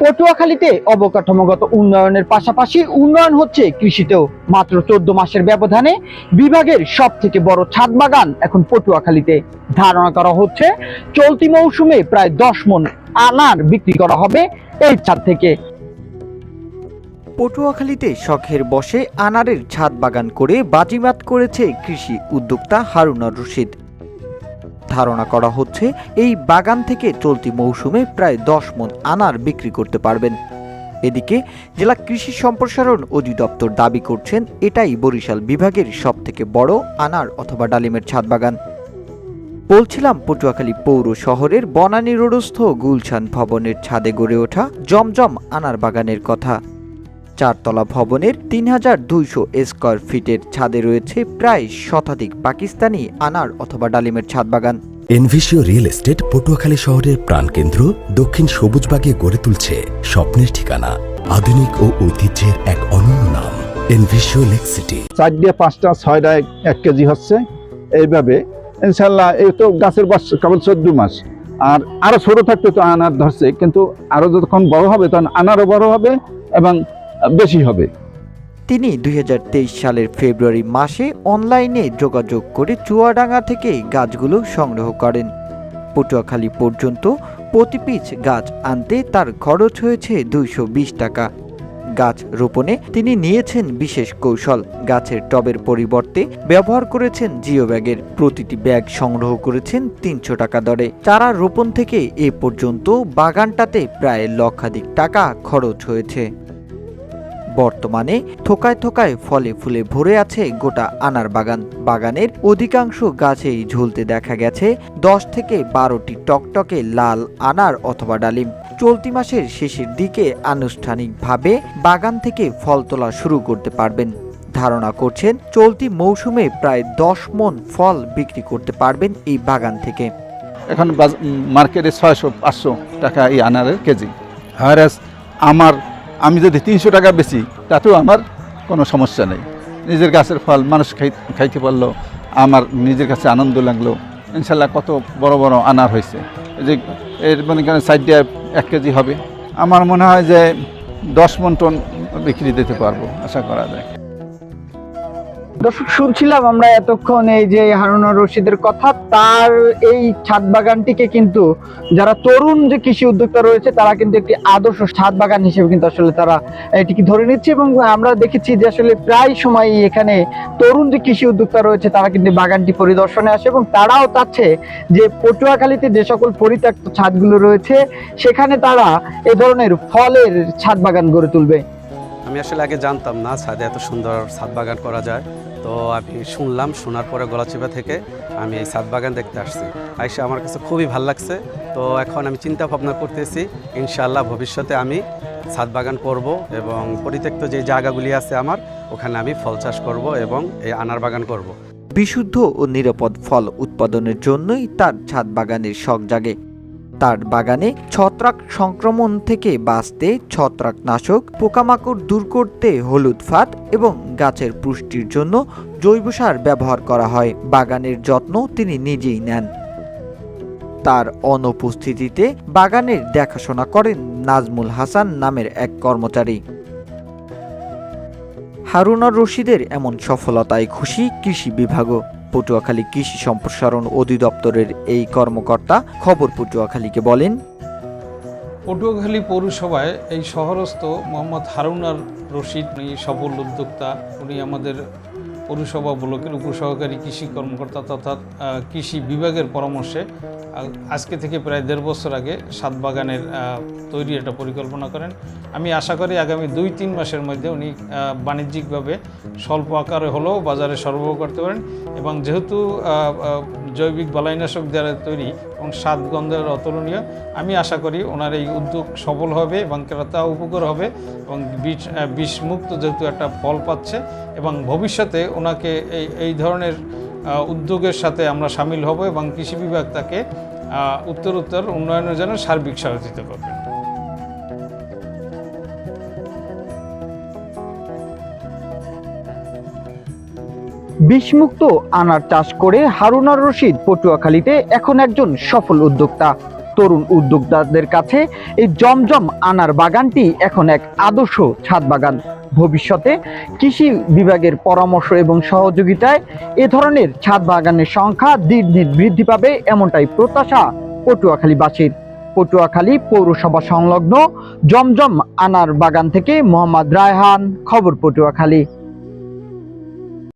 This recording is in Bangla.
পটুয়াখালীতে অবকাঠামোগত উন্নয়নের পাশাপাশি উন্নয়ন হচ্ছে কৃষিতেও। মাত্র চোদ্দ মাসের ব্যবধানে বিভাগের সব থেকে বড় ছাদ বাগান এখন পটুয়াখালীতে। ধারণা করা হচ্ছে চলতি মৌসুমে প্রায় দশ মন আনার বিক্রি করা হবে এই ছাদ থেকে। পটুয়াখালীতে শখের বসে আনারের ছাদ বাগান করে বাজিমাত করেছে কৃষি উদ্যোক্তা হারুনার রশিদ। ধারণা করা হচ্ছে এই বাগান থেকে চলতি মৌসুমে প্রায় দশ মন আনার বিক্রি করতে পারবেন। এদিকে জেলা কৃষি সম্প্রসারণ অধিদপ্তর দাবি করছেন, এটাই বরিশাল বিভাগের সবথেকে বড় আনার অথবা ডালিমের ছাদ বাগান। বলছিলাম, পটুয়াখালী পৌর শহরের বনানী রোডস্থ ভবনের ছাদে গড়ে ওঠা জমজম আনার বাগানের কথা। চারতলা ভবনের তিন হাজার দুইশো স্কোয়ার ফিটের ছাদে রয়েছে প্রায় শতাধিক পাকিস্তানি আনার অথবা ডালিমের ছাদ বাগান এনভিসিও রিয়েল এস্টেট পটুয়াখালী শহরের প্রাণকেন্দ্র দক্ষিণ সবুজবাগে গড়ে তুলছে স্বপ্নের ঠিকানা আধুনিক ও ঐতিহ্যের এক অনন্য নাম এনভিশিও লেক সিটি। চার দিয়ে পাঁচটা ছয়টা এক- এক কেজি হচ্ছে। এইভাবে ইনশাল্লাহ এই তো গাছের বয়স কেবল চোদ্দ মাস। আর আরও ছোট থাকতে তো আনার ধরছে কিন্তু আরও যতক্ষণ বড় হবে তখন আনারও বড় হবে এবং বেশি হবে। তিনি দুই হাজার তেইশ সালের ফেব্রুয়ারি মাসে অনলাইনে যোগাযোগ করে চুয়াডাঙ্গা থেকে গাছগুলো সংগ্রহ করেন। পটুয়াখালী পর্যন্ত প্রতি পিচ গাছ আনতে তার খরচ হয়েছে দুইশো বিশ টাকা। গাছ রোপণে তিনি নিয়েছেন বিশেষ কৌশল। গাছের টবের পরিবর্তে ব্যবহার করেছেন জিও ব্যাগের প্রতিটি ব্যাগ সংগ্রহ করেছেন তিনশো টাকা দরে। চারা রোপণ থেকে এ পর্যন্ত বাগানটাতে প্রায় লক্ষাধিক টাকা খরচ হয়েছে। বর্তমানে থোকায় থোকায় ফলে ফুলে ভরে আছে গোটা আনার বাগান। বাগানের অধিকাংশ গাছেই ঝুলতে দেখা গেছে দশ থেকে বারোটি টকটকে লাল আনার অথবা ডালিম। চলতি মাসের শেষের দিকে আনুষ্ঠানিকভাবে বাগান থেকে ফল তোলা শুরু করতে পারবেন। ধারণা করছেন চলতি মৌসুমে প্রায় দশ মন ফল বিক্রি করতে পারবেন এই বাগান থেকে। এখন মার্কেটে ছয়শো, পাঁচশো টাকা এই আনারের কেজি। আর আমার আমি যদি তিনশো টাকা বেশি তাতেও আমার কোনো সমস্যা নেই। নিজের গাছের ফল মানুষ খাই, খাইতে পারল, আমার নিজের কাছে আনন্দ লাগল। ইনশাল্লাহ কত বড় বড় আনার হয়েছে। যে, এর মানে করেন এক কেজি হবে। আমার মনে হয় যে দশ মন টন বিক্রি দিতে পারব, আশা করা যায়। দর্শক, শুনছিলাম আমরা এতক্ষণ এই যে হারুনুর রশিদের কথা, তার এই ছাদ বাগানটিকে কিন্তু যারা তরুণ যে কৃষি উদ্যোক্তা রয়েছে, তারা কিন্তু একটি আদর্শ ছাদ বাগান হিসেবে কিন্তু আসলে তারা এটিকে ধরে নিচ্ছে এবং আমরা দেখেছি যে আসলে প্রায় সময় এখানে তরুণ যে কৃষি উদ্যোক্তা রয়েছে, তারা কিন্তু বাগানটি পরিদর্শনে আসে এবং তারাও চাচ্ছে যে পটুয়াখালীতে যে সকল পরিত্যক্ত ছাদগুলো রয়েছে, সেখানে তারা এ ধরনের ফলের ছাদ বাগান গড়ে তুলবে। আমি আসলে আগে জানতাম না ছাদে এত সুন্দর ছাদ বাগান করা যায়। তো আমি শুনলাম, শোনার পরে গলাচিপা থেকে আমি এই ছাদ বাগান দেখতে আসছি। আইসা আমার কাছে খুবই ভালো লাগছে। তো এখন আমি চিন্তা ভাবনা করতেছি, ইনশাআল্লাহ ভবিষ্যতে আমি ছাদ বাগান করব এবং পরিত্যক্ত যে জায়গাগুলি আছে আমার, ওখানে আমি ফল চাষ করব এবং এই আনার বাগান করব। বিশুদ্ধ ও নিরাপদ ফল উৎপাদনের জন্যই তার ছাদ বাগানের শখ জাগে। তার বাগানে ছত্রাক সংক্রমণ থেকে বাঁচতে ছত্রাকনাশক পোকামাকড় দূর করতে হলুদ ফাত এবং গাছের পুষ্টির জন্য জৈব সার ব্যবহার করা হয়। বাগানের যত্ন তিনি নিজেই নেন। তার অনুপস্থিতিতে বাগানের দেখাশোনা করেন নাজমুল হাসান নামের এক কর্মচারী। হারুনার রশিদের এমন সফলতায় খুশি কৃষি বিভাগও। পটুয়াখালী কৃষি সম্প্রসারণ অধিদপ্তরের এই কর্মকর্তা খবর পটুয়াখালীকে বলেন, পটুয়াখালী পৌরসভায় এই শহরস্থ মোহাম্মদ হারুনার রশিদ, উনি সফল উদ্যোক্তা, উনি আমাদের পৌরসভা ব্লকের উপসহকারী কৃষি কর্মকর্তা তথা কৃষি বিভাগের পরামর্শে আজকে থেকে প্রায় দেড় বছর আগে সাত বাগানের তৈরি একটা পরিকল্পনা করেন। আমি আশা করি আগামী দুই তিন মাসের মধ্যে উনি বাণিজ্যিকভাবে স্বল্প আকারে হলেও বাজারে সরবরাহ করতে পারেন এবং যেহেতু জৈবিক বালাইনাশক দ্বারা তৈরি এবং স্বাদ গন্ধের অতুলনীয়। আমি আশা করি ওনার এই উদ্যোগ সফল হবে এবং ক্রেতা উপকার হবে এবং বিষ বিষমুক্ত যেহেতু একটা ফল পাচ্ছে এবং ভবিষ্যতে ওনাকে এই এই ধরনের উদ্যোগের সাথে আমরা সামিল হব এবং কৃষি বিভাগ তাকে উত্তর উত্তরোত্তর উন্নয়নের জন্য সার্বিক সহযোগিতা করবে বিষমুক্ত আনার চাষ করে হারুনার রশিদ পটুয়াখালীতে এখন একজন সফল উদ্যোক্তা। তরুণ উদ্যোক্তাদের কাছে এই জমজম আনার বাগানটি এখন এক আদর্শ ছাদ বাগান। ভবিষ্যতে কৃষি বিভাগের পরামর্শ এবং সহযোগিতায় এ ধরনের ছাদ বাগানের সংখ্যা দিন দিন বৃদ্ধি পাবে এমনটাই প্রত্যাশা পটুয়াখালীবাসীর। পটুয়াখালী পৌরসভা সংলগ্ন জমজম আনার বাগান থেকে মোহাম্মদ রায়হান, খবর পটুয়াখালী।